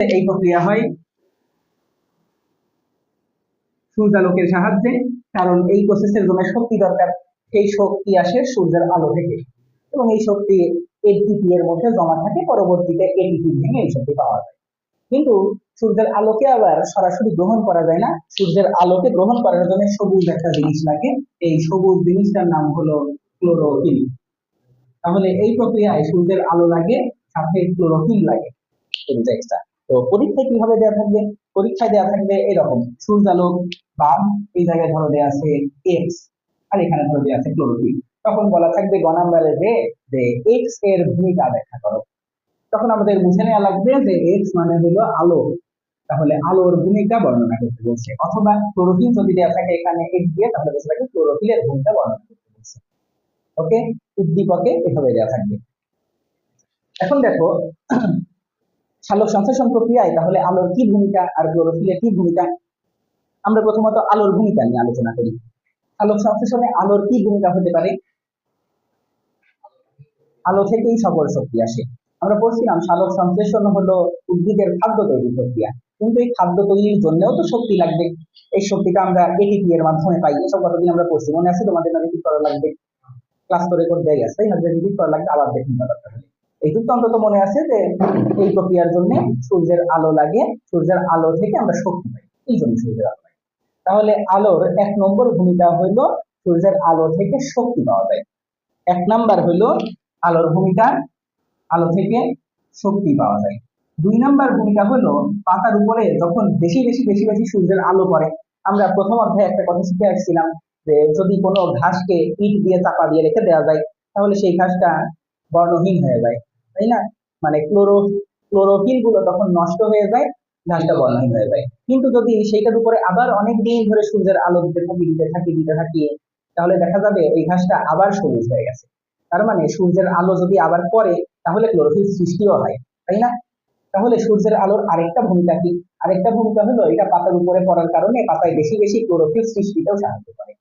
এই প্রক্রিয়া হয় সূর্যালোকের সাহায্যে, কারণ এই প্রসেসের জন্য শক্তি দরকার। সেই শক্তি আসে সূর্যের আলো থেকে এবং এই শক্তি এটিপি এর মধ্যে জমা থাকে, পরবর্তীতে এটিপি ভেঙে এই শক্তি পাওয়া যায়। কিন্তু সূর্যের আলোকে আবার সরাসরি গ্রহণ করা যায় না। সূর্যের আলোকে গ্রহণ করার জন্য সবুজ একটা জিনিস লাগে। এই সবুজ জিনিসটার নাম হলো ক্লোরোফিল। তাহলে এই প্রক্রিয়ায় সূর্যের আলো লাগে, সাথে ক্লোরোফিল লাগে। তো পরীক্ষায় কীভাবে দেওয়া থাকবে? পরীক্ষায় দেওয়া থাকবে এরকম। সূর্যালোক বা এই জায়গায় ধরো দেওয়া আছে এক্স আর এখানে ধরো দেওয়া আছে ক্লোরোফিল তখন বলা থাকবে গ নাম্বারে যে এক্সের ভূমিকা ব্যাখ্যা করো। তখন আমাদের বুঝে নেওয়া লাগবে যে এক্স মানে হলো আলো। তাহলে আলোর ভূমিকা বর্ণনা করতে বলছে। অথবা ক্লোরোফিল যদি দেওয়া থাকে এখানে এক্স দিয়ে, তাহলে বুঝে রাখবে ক্লোরোফিলের ভূমিকা বর্ণনা করতে বলছে। ওকে উদ্দীপকে এভাবে দেওয়া থাকবে। এখন দেখো সালোক সংশ্লেষণ প্রক্রিয়ায় তাহলে আলোর কি ভূমিকা আর ক্লোরোফিলের কি ভূমিকা? আমরা প্রথমত আলোর ভূমিকা নিয়ে আলোচনা করি। আলোক সংশ্লেষণে আলোর কি ভূমিকা হতে পারে? আলো থেকেই সকল শক্তি আসে। আমরা বলছিলাম সালোক সংশ্লেষণ হলো উদ্ভিদের খাদ্য তৈরির প্রক্রিয়া। কিন্তু এই খাদ্য তৈরির জন্যও তো শক্তি লাগবে। এই শক্তিটা আমরা এটিপি এর মাধ্যমে পাই। এসব কতদিন আমরা পড়ছি, মনে আছে তোমাদের না রিপিট করা লাগবে? ক্লাস করে করে দেয় আছে তাই না? রিপিট করা লাগবে, আবার দেখুন ব্যাপারটা। এইটুকু তো অন্তত মনে আছে যে এই প্রক্রিয়ার জন্য সূর্যের আলো লাগে, সূর্যের আলো থেকে আমরা শক্তি পাই। এই জন্য সূর্যের আলো তাহলে আলোর এক নম্বর ভূমিকা হইল সূর্যের আলো থেকে শক্তি পাওয়া যায়। এক নাম্বার হইল আলোর ভূমিকা, আলো থেকে শক্তি পাওয়া যায়। দুই নাম্বার ভূমিকা হলো পাতার উপরে যখন বেশি বেশি বেশি বেশি সূর্যের আলো পড়ে, আমরা প্রথম অধ্যায়ে একটা কথা শিখে আসছিলাম যে যদি কোনো ঘাসকে ইট দিয়ে চাপা দিয়ে রেখে দেওয়া যায়, তাহলে সেই ঘাসটা বর্ণহীন হয়ে যায়। তাই না? মানে ক্লোরো ক্লোরোফিলগুলো তখন নষ্ট হয়ে যায় ঘাসটা বর্ণহীন হয়ে যায়। কিন্তু যদি সেইটার উপরে আবার অনেক দিন ধরে সূর্যের আলো দিতে থাকি দিতে থাকি দিতে থাকি, তাহলে দেখা যাবে ওই ঘাসটা আবার সবুজ হয়ে গেছে। তার মানে সূর্যের আলো যদি আবার পড়ে, তাহলে ক্লোরোফিল সৃষ্টিও হয়, তাই না? তাহলে সূর্যের আলোর আরেকটা ভূমিকা কি? আরেকটা ভূমিকা হলো এটা পাতার উপরে পড়ার কারণে পাতায় বেশি বেশি ক্লোরোফিল সৃষ্টিতেও সাহায্য করে।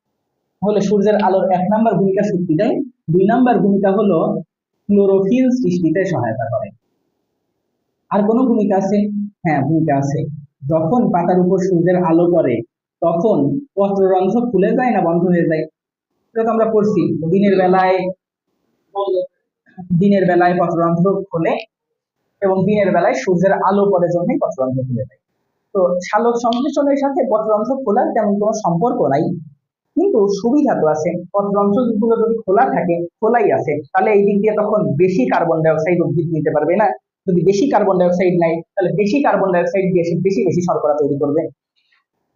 তাহলে সূর্যের আলোর এক নাম্বার ভূমিকা শক্তি দেয় দুই নাম্বার ভূমিকা হলো ক্লোরোফিল সৃষ্টিতে সহায়তা করে। আর কোনো ভূমিকা আছে? হ্যাঁ ভূমিকা আছে। যখন পাতার উপর সূর্যের আলো পড়ে, তখন পত্ররন্ধ্র খুলে যায় না, বন্ধ হয়ে যায়। এটা তো আমরা পড়ছি। দিনের বেলায় দিনের বেলায় পত্ররন্ধ্র খোলে এবং দিনের বেলায় সূর্যের আলো পড়ে জন্যই পত্ররন্ধ্র খুলে যায়। তো সালোক সংশ্লেষণের সাথে পত্ররন্ধ্র খোলার তেমন কোনো সম্পর্ক নাই। কিন্তু সুবিধা তো আছে। পত্ররন্ধ্রগুলো যদি খোলা থাকে, খোলাই আছে, তাহলে এই দিক দিয়ে তখন বেশি কার্বন ডাইঅক্সাইড উদ্ভিদ নিতে পারবে না। যদি বেশি কার্বন ডাইঅক্সাইড নাই তাহলে বেশি কার্বন ডাইঅক্সাইড দিয়ে বেশি বেশি শর্করা তৈরি করবে।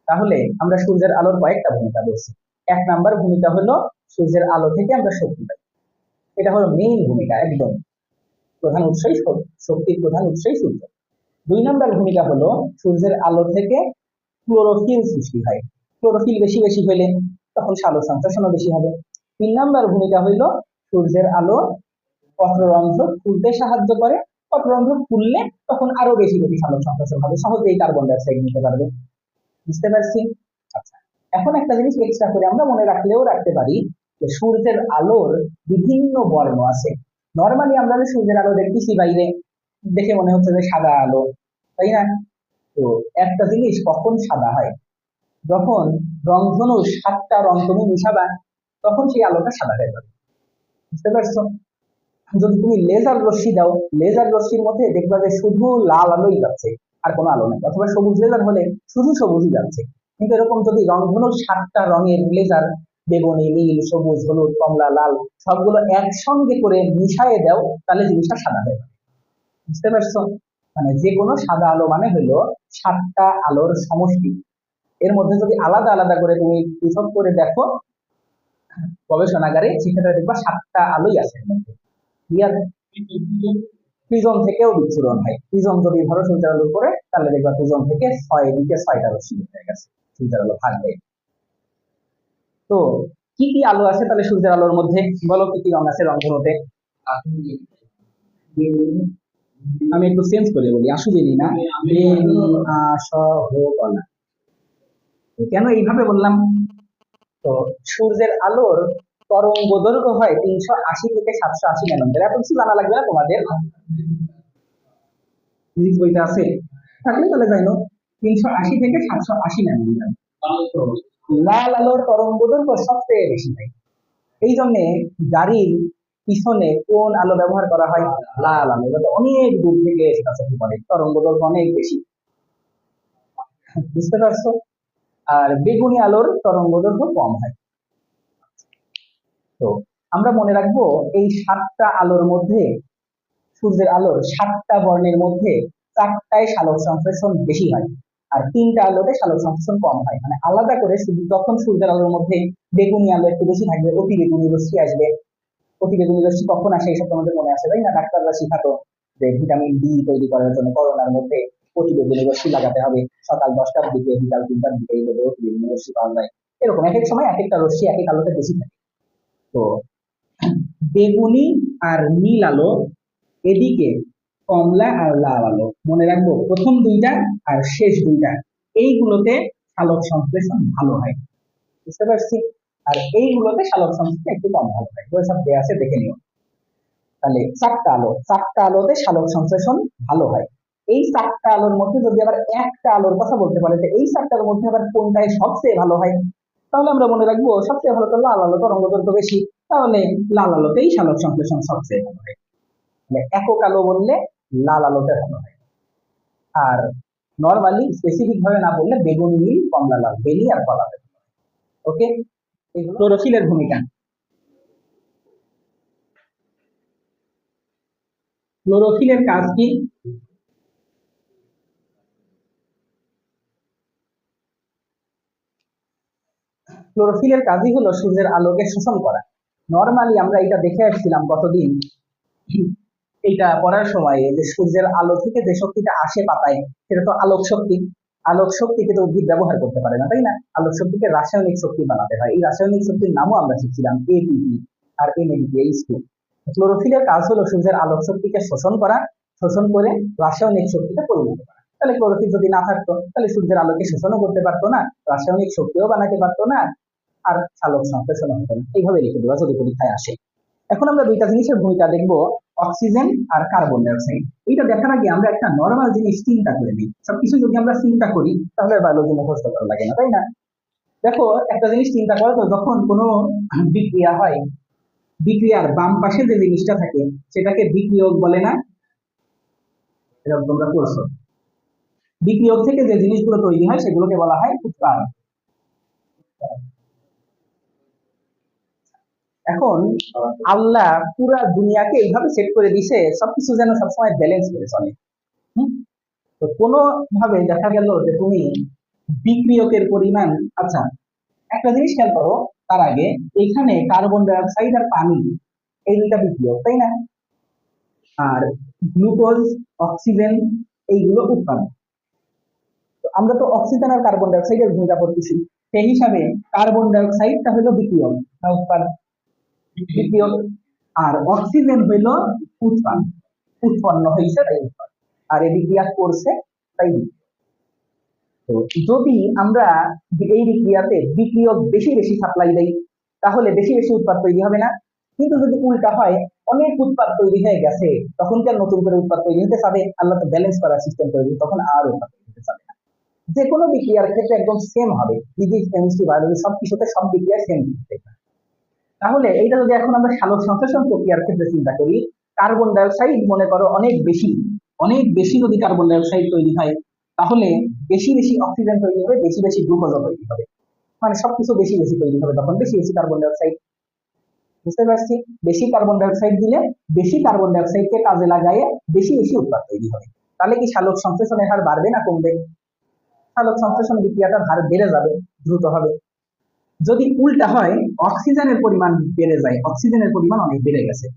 তাহলে আমরা সূর্যের আলোর কয়েকটা ভূমিকা বলছি এক নাম্বার ভূমিকা হলো সূর্যের আলো থেকে আমরা শক্তি পাই। এটা হলো মেইন ভূমিকা, একদম। প্রধান উৎসই শক্তির প্রধান উৎসই সূর্য। দুই নাম্বার ভূমিকা হলো সূর্যের আলো থেকে ক্লোরোফিল সৃষ্টি হয়। ক্লোরোফিল বেশি বেশি হলে তখন সালোক সংশ্লেষণও বেশি হবে। তিন নাম্বার ভূমিকা হইল সূর্যের আলো। পত্ররন্ধ্র খুলতে সাহায্য করে। পত্ররন্ধ্র খুললে তখন আরও বেশি বেশি সালোক সংশ্লেষণ হবে। সহজেই কার্বন ডাইঅক্সাইড নিতে পারবে। বুঝতে পারছি? আচ্ছা এখন একটা জিনিস এক্সট্রা করে আমরা মনে রাখলেও রাখতে পারি যে সূর্যের আলোর বিভিন্ন বর্ণ আছে। নর্মালি আমরা যে সূর্যের আলো দেখতেছি বাইরে, দেখে মনে হচ্ছে যে সাদা আলো, তাই না? তো একটা জিনিস কখন সাদা হয়? যখন রংধনু সাতটা রং তুমি মিশাবা, তখন সেই আলোটা সাদা হয়ে যাবে। বুঝতে পারছ? যদি তুমি লেজার রশ্মি দাও লেজার রশ্মির মধ্যে দেখবা যে শুধু লাল আলোই যাচ্ছে, আর কোনো আলো নেই। অথবা সবুজ লেজার হলে শুধু সবুজই যাচ্ছে। কিন্তু এরকম যদি রংধনুর সাতটা রঙের লেজার বেগুনি, নীল, সবুজ, হলুদ, কমলা, লাল, সবগুলো একসঙ্গে করে মিশায়ে দাও, তাহলে জিনিসটা সাদা হয়ে যাবে। বুঝতে পারছ? মানে যে কোনো সাদা আলো মানে হলো সাতটা আলোর সমষ্টি। এর মধ্যে যদি আলাদা আলাদা করে তুমি পৃথক করে দেখো, গবেষণাগারে সেক্ষেত্রে দেখবা সাতটা আলোই আছে ক্লিয়ার? প্রিজম থেকেও বিচ্ছুরণ হয়। প্রিজম যদি ধরো সূর্যের আলোর উপরে তাহলে দেখবা প্রিজম থেকে ছয়, দিকে ছয়টা রশ্মি হয়ে গেছে সূর্যের আলো থাকবে তো কি কি আলো আছে তাহলে সূর্যের আলোর মধ্যে? বলো কি কি রং আছে? রংধনুতে আমি একটু চেঞ্জ করে বলি। আসু জেনি না। কেন এইভাবে বললাম? তো সূর্যের আলোর তরঙ্গ দৈর্ঘ্য হয় তিনশো আশি থেকে সাতশো আশি ন্যানোমিটার। এত কিছু জানা লাগবে না তোমাদের? ফিজিক্স বইতে আছে থাকলে তাহলে হোক তিনশো আশি থেকে সাতশো আশি ন্যানোমিটার। লাল আলোর তরঙ্গ দৈর্ঘ্য সবচেয়ে বেশি হয়। এই জন্য গাড়ির পিছনে কোন আলো ব্যবহার করা হয়? লাল আলো। যাতে অনেক দূর থেকে সেটা চোখে পড়ে। তরঙ্গ দৈর্ঘ্য অনেক বেশি। বুঝতে পারছ? আর বেগুনি আলোর তরঙ্গ দৈর্ঘ্য কম হয়। তো আমরা মনে রাখব এই সাতটা আলোর মধ্যে, সূর্যের আলোর সাতটা বর্ণের মধ্যে চারটায় সালোক সংশ্লেষণ বেশি হয় আর তিনটা আলোতে সালোক সংশ্লেষণ কম হয়। মানে আলাদা করে যখন সূর্যের আলোর মধ্যে বেগুনি আলো একটু বেশি থাকবে অতি বেগুনি রশ্মি আসবে। অতি বেগুনি রশ্মি কখন আসে এইসব তোমাদের মনে আছে, তাই না? ডাক্তাররা শিখাতো যে ভিটামিন ডি তৈরি করার জন্য করোনার মধ্যে। অতি বেগুনি রশ্মি লাগাতে হবে সকাল দশটার দিকে, বিকাল তিনটার দিকে এইভাবে রশ্মি পাওয়া যায় এরকম এক এক সময় এক একটা রশ্মি এক এক আলোতে বেশি থাকে। তো বেগুনি আর নীল আলো এদিকে কমলা আর লাল আলো। মনে রাখব, প্রথম দুইটা আর শেষ দুইটা, এইগুলোতে সালোক সংশ্লেষণ ভালো হয়। বুঝতে পারছি? আর এইগুলোতে সালোক সংশ্লেষণ একটু কম ভালো হয়। সব দেয়া আছে, দেখে নিও। তাহলে চারটা আলো, চারটা আলোতে সালোক সংশ্লেষণ ভালো হয়। এই চারটা আলোর মধ্যে যদি আবার একটা আলোর কথা বলতে পারে যে এই চারটার মধ্যে আবার কোনটায় সবচেয়ে ভালো হয়? তাহলে আমরা মনে রাখব সবচেয়ে ভালো তো লাল আলো তরঙ্গ দৈর্ঘ্য বেশি, তাহলে লাল আলোতেই সালোক সংশ্লেষণ সবচেয়ে ভালো হয়। মানে একক আলো বললে লাল আলোতে ভালো হয়। আর নর্মালি স্পেসিফিক ভাবে না বললে বেগুনি, নীল, কমলা, লাল, বেলি আর কলা ওকে ক্লোরোফিলের ভূমিকা। ক্লোরোফিলের কাজ কি? ক্লোরোফিলের কাজই হলো সূর্যের আলোকে শোষণ করা। নর্মালি আমরা এটা দেখে আসছিলাম গতদিন। এইটা পড়ার সময় যে সূর্যের আলো থেকে যে শক্তিটা আসে পাতায়, সেটা তো আলোক শক্তি। আলোক শক্তিকে তো উদ্ভিদ ব্যবহার করতে পারে না, তাই না? আলোক শক্তিকে রাসায়নিক শক্তি বানাতে হয়। এই রাসায়নিক শক্তির নামও আমরা শিখছিলাম এটিপি আর এনএডিপি এইচ টু ক্লোরোফিলের কাজ হলো সূর্যের আলোক শক্তিকে শোষণ করা, শোষণ করে রাসায়নিক শক্তিতে পরিণত করা। তাহলে ক্লোরোফিল যদি না থাকতো, তাহলে সূর্যের আলোকে শোষণও করতে পারতো না, রাসায়নিক শক্তিও বানাতে পারতো না আর সালোক সংশ্লেষণ হতো না এইভাবে লিখে দেওয়া যদি পরীক্ষায় আসে। এখন আমরা দুইটা জিনিসের ভূমিকা দেখব, অক্সিজেন আর কার্বন ডাইঅক্সাইড। এইটা দেখার আগে আমরা একটা নর্মাল জিনিস চিন্তা করে নিই। সবকিছু যদি আমরা চিন্তা করি, তাহলে বায়োলজি মুখস্থ করা লাগে না, তাই না? দেখো, একটা জিনিস চিন্তা করো তো, যখন কোনো বিক্রিয়া হয়, বিক্রিয়ার বাম পাশে যে জিনিসটা থাকে, সেটাকে বিক্রিয়ক বলে না? এরকম তোমরা করছ। বিক্রিয়ক থেকে যে জিনিসগুলো তৈরি হয়, সেগুলোকে বলা হয় উৎপাদন। এখন আল্লাহ পুরা দুনিয়াকে এইভাবে সেট করে দিছে, সবকিছু যেন সবসময় ব্যালেন্স করে চলে? তো কোনো ভাবে দেখা গেল যে তুমি বিক্রিয়কের পরিমাণ আচ্ছা একটা জিনিস খেয়াল করো, তার আগে এখানে কার্বন ডাইঅক্সাইড আর পানি, এই দুটা বিক্রিয়ক, তাই না? আর গ্লুকোজ, অক্সিজেন, এইগুলো উৎপাদন। আমরা তো অক্সিজেন আর কার্বন ডাইঅক্সাইডের ভূমিকা করতেছি সেই হিসাবে কার্বন ডাইঅক্সাইডটা হলো বিক্রিয়ক উৎপাদন। আর অক্সিজেন হইল উৎপাদন উৎপন্ন হয়েছে আর এই বিক্রিয়া করছে তাই তো যদি আমরা এই বিক্রিয়াতে বিক্রিয়ক বেশি বেশি সাপ্লাই দেই, তাহলে বেশি বেশি উৎপাদ তৈরি হবে না। কিন্তু যদি উল্টা হয়, অনেক উৎপাদ তৈরি হয়ে গেছে, তখন কি নতুন করে উৎপাদ তৈরি হতে পারে আল্লাহ তো ব্যালেন্স করার সিস্টেম তৈরি তখন আর উৎপাদ হতে পারে না। যে কোনো বিক্রিয়ার ক্ষেত্রে একদম সেম হবে। ফিজিক্স কেমিস্ট্রি বায়োলজি সব কিছুতে সব বিক্রিয়া। সেম তাহলে এইটা যদি এখন আমরা সালোক সংশ্লেষণ প্রক্রিয়ার ক্ষেত্রে চিন্তা করি, কার্বন ডাইঅক্সাইড মনে করো অনেক বেশি অনেক বেশি যদি কার্বন ডাইঅক্সাইড তৈরি হয়, তাহলে বেশি বেশি অক্সিজেন তৈরি হবে, বেশি বেশি গ্লুকোজও তৈরি হবে। মানে সবকিছু বেশি বেশি তৈরি হবে তখন বেশি বেশি কার্বন ডাইঅক্সাইড। বুঝতে পারছি? বেশি কার্বন ডাইঅক্সাইড দিলে বেশি কার্বন ডাইঅক্সাইডকে কাজে লাগায়ে বেশি বেশি উৎপাদ তৈরি হবে। তাহলে কি সালোক সংশ্লেষণের হার বাড়বে না কমবে? সালোক সংশ্লেষণ বিক্রিয়াটার হার বেড়ে যাবে, দ্রুত হবে। যদি উল্টা হয়, অক্সিজেনের পরিমাণ বেড়ে যায়, অক্সিজেনের পরিমাণ অনেক বেড়ে গেছে।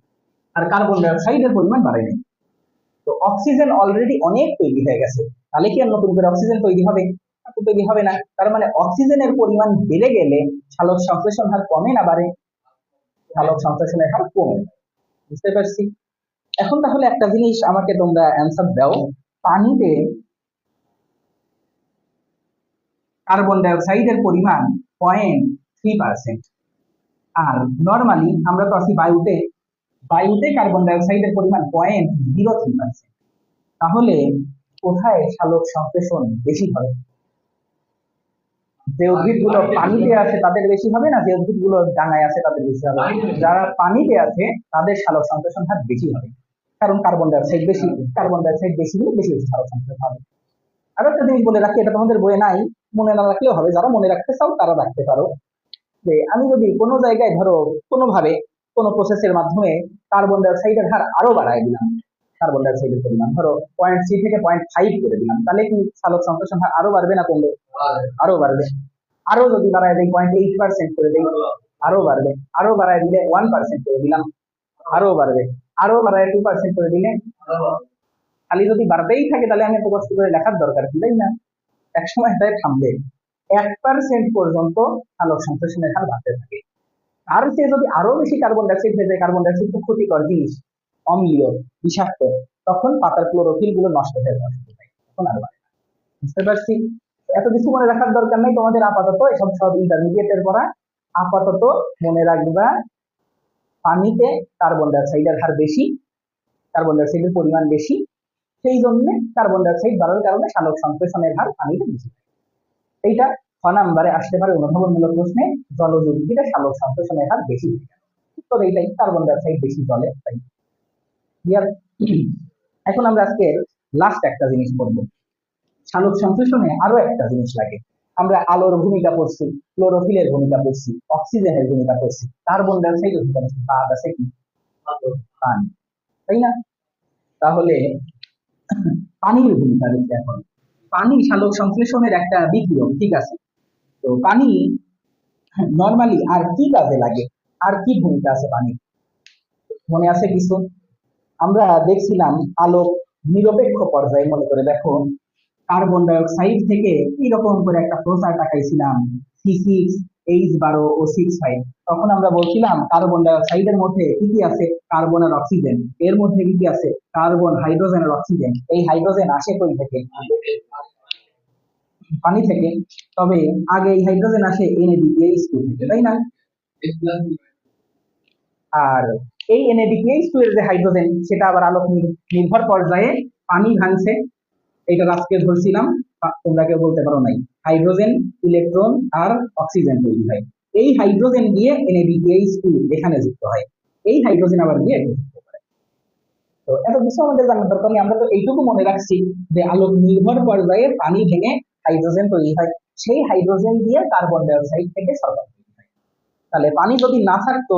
আর কার্বন ডাইঅক্সাইডের পরিমাণ বাড়েনি তো অক্সিজেন অলরেডি অনেক তৈরি হয়ে গেছে। তাহলে কি আর নতুন করে অক্সিজেন তৈরি হবে? তৈরি হবে না। তার মানে অক্সিজেনের পরিমাণ বেড়ে গেলে সালোক সংশ্লেষণ হার কমে না বাড়ে। সালোক সংশ্লেষণের হার কমে বুঝতে পারছি? এখন তাহলে একটা জিনিস আমাকে তোমরা অ্যান্সার দাও। পানিতে কার্বন ডাইঅক্সাইডের পরিমাণ পয়েন্ট থ্রি পার্সেন্ট আর নর্মালি আমরা তো আছি বায়ুতে বায়ুতে কার্বন ডাইঅক্সাইডের পরিমাণ পয়েন্ট জিরো থ্রি পার্সেন্ট তাহলে কোথায় সালোক সংশ্লেষণ বেশি হয় যে উদ্ভিদগুলো পানিতে আছে তাদের বেশি হবে না যে উদ্ভিদগুলো ডাঙায় আছে তাদের বেশি হবে? যারা পানিতে আছে তাদের সালোক সংশ্লেষণ হার বেশি হবে। কারণ কার্বন ডাইঅক্সাইড বেশি কার্বন ডাইঅক্সাইড বেশি হলে বেশি বেশি সালোক সংশ্লেষণ হবে। আরও একটা জিনিস বলে রাখি, এটা তোমাদের বইয়ে নাই। মনে না রাখলেও হবে। যারা মনে রাখতে চাও, তারা রাখতে পারো। যে আমি যদি কোনো জায়গায় ধরো, কোনোভাবে কোনো প্রসেসের মাধ্যমে কার্বন ডাইঅক্সাইডের হার আরও বাড়ায় দিলাম কার্বন ডাইঅক্সাইডের পরিমাণ, ধরো পয়েন্ট থ্রি থেকে পয়েন্ট ফাইভ করে দিলাম, তাহলে কি সালোক সংশ্লেষণ হার আরও বাড়বে না কমবে? আরও বাড়বে। আরও যদি বাড়ায় দেয় পয়েন্ট এইট পার্সেন্ট করে দেই, আরও বাড়বে। আরও বাড়ায় দিলে ওয়ান পার্সেন্ট করে দিলাম, আরও বাড়বে। আরও বাড়ায় টু পার্সেন্ট করে দিলে, খালি যদি বাড়তেই থাকে, তাহলে আমি কষ্ট করে লেখার দরকার কি, তাই না? এক সময় তাই থামবে। এক পার্সেন্ট পর্যন্ত আলোক সংশ্লেষণের হার বাড়তে থাকে। আর সে যদি আরও বেশি কার্বন ডাইঅক্সাইড হয়ে যায় কার্বন ডাইঅক্সাইড খুব ক্ষতিকর জিনিস, অম্লীয়, বিষাক্ত, তখন পাতার ক্লোরোফিলগুলো নষ্ট হয়ে যাবে তখন আর বাড়ে না। বুঝতে পারছি? এত কিছু মনে রাখার দরকার নেই। তোমাদের আপাতত এসব সব ইন্টারমিডিয়েটের পড়া আপাতত মনে রাখবা, পানিতে কার্বন ডাইঅক্সাইডের হার বেশি কার্বন ডাইঅক্সাইডের পরিমাণ বেশি সেই জন্য কার্বন ডাইঅক্সাইড বাড়ার কারণে সালোক সংশ্লেষণের হার পানিতে বেশি এইটা ছ নাম্বারে আসতে পারে অনুধাবনমূলক প্রশ্নে, জলজ উদ্ভিদে সালোক সংশ্লেষণের হার বেশি উত্তর এইটাই কার্বন ডাইঅক্সাইড বেশি জলে, তাই? এখন আমরা আজকে লাস্ট একটা জিনিস পড়ব। সালোক সংশ্লেষণে আরও একটা জিনিস লাগে। আমরা আলোর ভূমিকা পড়ছি ক্লোরোফিলের ভূমিকা পড়ছি অক্সিজেনের ভূমিকা পড়ছি। কার্বন ডাইঅক্সাইডের ভূমিকা পড়ছি, বাদ আছে কি? তাই না? তাহলে পানির ভূমিকা দেখি এখন। পানি সালোক সংশ্লেষণের একটা বিক্রিয়ক ঠিক আছে? তো পানি নর্মালি আর কি কাজে লাগে? আর কি ভূমিকা আছে পানির? মনে আছে কিছু? আমরা দেখছিলাম আলোক নিরপেক্ষ পর্যায়ে, মনে করে দেখো কার্বন ডাইঅক্সাইড থেকে এরকম করে একটা প্রচার টাকাইছিলাম সি সিক্স এইচ বারো ও সিক্স ফাইভ তখন আমরা বলছিলাম কার্বন ডাইঅক্সাইডের মধ্যে কি কি আছে? কার্বন আর অক্সিজেন এর মধ্যে কি কি আছে? কার্বন হাইড্রোজেন আর অক্সিজেন এই হাইড্রোজেন আসে কই থেকে? পানি থেকে। তবে আগে এই হাইড্রোজেন আসে এনএডিপিএইচ টু থেকে, তাই না? আর এই এনএডিপিএইচ টু এর যে হাইড্রোজেন সেটা আবার আলোক নির- নির্ভর পর্যায়ে পানি ভাঙছে। এটা আজকে ধরছিলাম তোমরা কেউ বলতে পারো নাই। হাইড্রোজেন, ইলেকট্রন আর অক্সিজেন তৈরি হয়। এই হাইড্রোজেন গিয়ে এনএডিপিএইচ টু এখানে যুক্ত হয়। এই হাইড্রোজেন আবার গিয়ে তো এত কিছু আমাদের জানার দরকার নেই। আমরা তো এইটুকু মনে রাখছি যে আলোক নির্ভর পর্যায়ে পানি ভেঙে হাইড্রোজেন তৈরি হয়। সেই হাইড্রোজেন দিয়ে কার্বন ডাইঅক্সাইড থেকে সরবরাহ তৈরি হয়। তাহলে পানি যদি না থাকতো,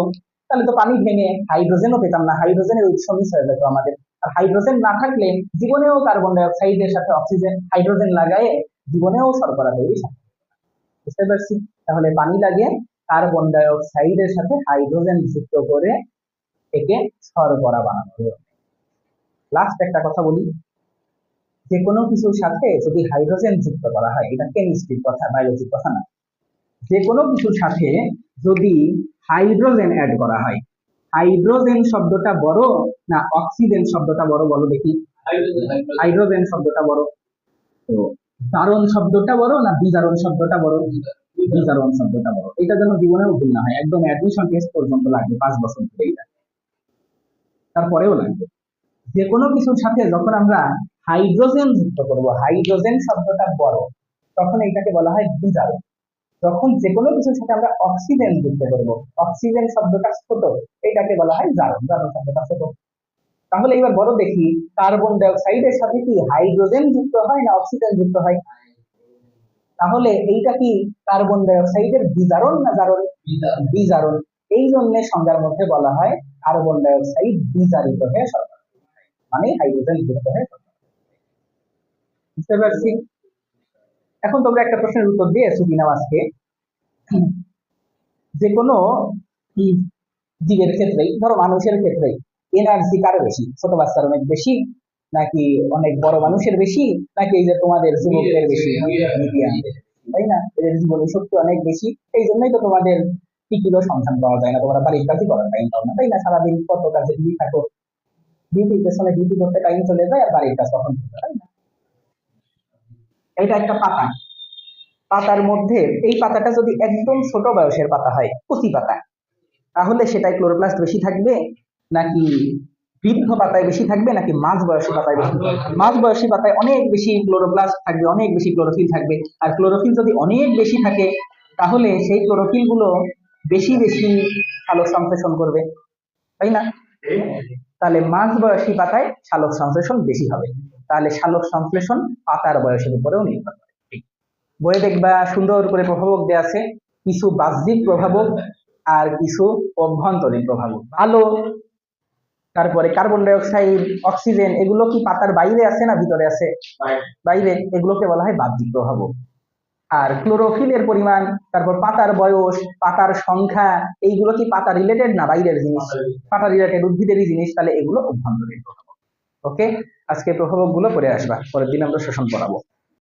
তাহলে তো পানি ভেঙে হাইড্রোজেনও পেতাম না। হাইড্রোজেনের উৎস মিস হয়ে যেত আমাদের। আর হাইড্রোজেন না থাকলে জীবনেও কার্বন ডাইঅক্সাইডের সাথে অক্সিজেন, হাইড্রোজেন লাগায়ে জীবনেও সরবরাহ তৈরি। বুঝতে পারছি? তাহলে পানি লাগে কার্বন ডাইঅক্সাইডের সাথে হাইড্রোজেন যুক্ত করে একে সরবরাহ বানানো লাস্ট একটা কথা বলি। যে কোনো কিছুর সাথে যদি হাইড্রোজেন যুক্ত করা হয় এটা কেমিস্ট্রির কথা বায়োলজির কথা না। যে কোনো কিছুর সাথে যদি হাইড্রোজেন অ্যাড করা হয় হাইড্রোজেন শব্দটা বড় না অক্সিজেন শব্দটা বড় বলো দেখি? হাইড্রোজেন শব্দটা বড়। তো জারণ শব্দটা বড় না বিজারণ শব্দটা বড়? বিজারণ শব্দটা বড়। এটা যেন জীবনেও ভুল না হয়। একদম অ্যাডমিশন টেস্ট পর্যন্ত লাগবে, পাঁচ বছর ধরে এটা। তারপরেও লাগবে। যে কোনো কিছুর সাথে যখন আমরা হাইড্রোজেন যুক্ত করব হাইড্রোজেন শব্দটা বড়, তখন এটাকে বলা হয় বিজারণ যখন যে কোনো কিছুর সাথে আমরা অক্সিজেন যুক্ত করব অক্সিজেন শব্দটা ছোট, এটাকে বলা হয় জারণ জারণ শব্দটা ছোট। তাহলে এবার বড় দেখি কার্বন ডাইঅক্সাইডের সাথে কি হাইড্রোজেন যুক্ত হয় না অক্সিজেন যুক্ত হয়? তাহলে এইটা কি কার্বন ডাইঅক্সাইডের বিজারণ না জারণ? বিজারণ। এই জন্য সংজ্ঞার মধ্যে বলা হয় কার্বন ডাইঅক্সাইড বিজারিত হয়ে সরবরাহ হয়। মানে হাইড্রোজেন যুক্ত হয়ে সরবরাহ। বুঝতে পারছি? এখন তোমরা একটা প্রশ্নের উত্তর দিয়ে ছুটি নাও আজকে? যে কোনো জীবের ক্ষেত্রেই ধরো মানুষের ক্ষেত্রেই এনার্জি কার বেশি? ছোট বাচ্চার অনেক বেশি নাকি অনেক বড় মানুষের বেশি নাকি এই যে তোমাদের যুবকদের বেশি? তাই না? এদের জীবনী শক্তি অনেক বেশি। এই জন্যই তো তোমাদের সন্ধান পাওয়া যায় না তোমরা বাড়ির কাজই করার টাইম পাও না তাই না? সারাদিন কত কাজে ডিউটি থাকো। ডিউটির পেছনে ডিউটি করতে টাইম চলে যায় আর বাড়ির কাজ তখন তাই না? এটা একটা পাতা। পাতার মধ্যে এই পাতাটা যদি একদম ছোট বয়সের পাতা হয় কচি পাতা তাহলে সেটাই ক্লোরোপ্লাস্ট বেশি থাকবে নাকি বৃদ্ধ পাতায় বেশি থাকবে নাকি মাঝ বয়সী পাতায় বেশি মাঝ বয়সী পাতায় অনেক বেশি ক্লোরোপ্লাস্ট থাকবে, অনেক বেশি ক্লোরোফিল থাকবে। আর ক্লোরোফিল যদি অনেক বেশি থাকে, তাহলে সেই ক্লোরোফিলগুলো বেশি বেশি সালোক সংশ্লেষণ করবে। তাই না? তাহলে মাঝ বয়সী পাতায় সালোক সংশ্লেষণ বেশি হবে। তাহলে সালোক সংশ্লেষণ পাতার বয়সের উপরেও নির্ভর করে। বইয়ে দেখবা, সুন্দর করে প্রভাবক দেওয়া আছে, কিছু বাহ্যিক প্রভাবক আর কিছু অভ্যন্তরীণ প্রভাবক। আলো তারপরে কার্বন ডাই অক্সাইড অক্সিজেন এগুলো কি পাতার বাইরে আছে না ভিতরে আছে? বাইরে এগুলোকে বলা হয় বাহ্যিক প্রভাবক আর ক্লোরোফিলের পরিমাণ তারপর পাতার বয়স পাতার সংখ্যা এইগুলো কি পাতা রিলেটেড না বাইরের জিনিস? পাতা রিলেটেড উদ্ভিদেরই জিনিস তাহলে এগুলো অভ্যন্তরীণ প্রভাবক। ওকে আজকে প্রভাবকগুলো পড়ে আসবা পরের দিন আমরা শোষণ পড়াবো।